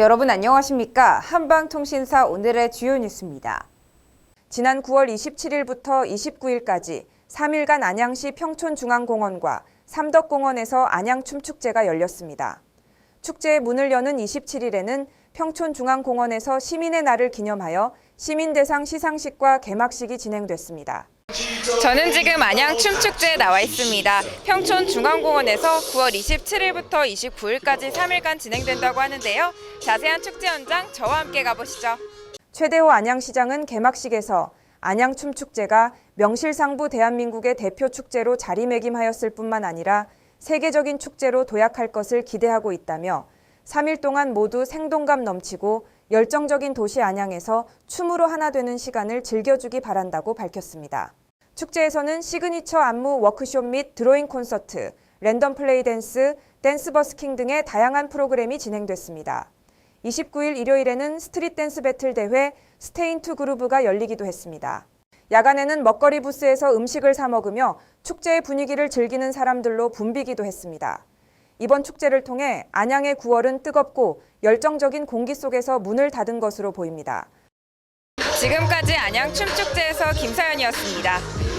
여러분 안녕하십니까? 한방통신사 오늘의 주요 뉴스입니다. 지난 9월 27일부터 29일까지 3일간 안양시 평촌중앙공원과 삼덕공원에서 안양춤축제가 열렸습니다. 축제의 문을 여는 27일에는 평촌중앙공원에서 시민의 날을 기념하여 시민대상 시상식과 개막식이 진행됐습니다. 저는 지금 안양 춤축제에 나와 있습니다. 평촌 중앙공원에서 9월 27일부터 29일까지 3일간 진행된다고 하는데요. 자세한 축제 현장 저와 함께 가보시죠. 최대호 안양시장은 개막식에서 안양 춤축제가 명실상부 대한민국의 대표 축제로 자리매김하였을 뿐만 아니라 세계적인 축제로 도약할 것을 기대하고 있다며 3일 동안 모두 생동감 넘치고 열정적인 도시 안양에서 춤으로 하나 되는 시간을 즐겨주기 바란다고 밝혔습니다. 축제에서는 시그니처 안무 워크숍 및 드로잉 콘서트, 랜덤 플레이 댄스, 댄스 버스킹 등의 다양한 프로그램이 진행됐습니다. 29일 일요일에는 스트릿 댄스 배틀 대회 스테인 투 그루브가 열리기도 했습니다. 야간에는 먹거리 부스에서 음식을 사 먹으며 축제의 분위기를 즐기는 사람들로 붐비기도 했습니다. 이번 축제를 통해 안양의 9월은 뜨겁고 열정적인 공기 속에서 문을 닫은 것으로 보입니다. 지금까지 안양 춤축제에서 김사연이었습니다.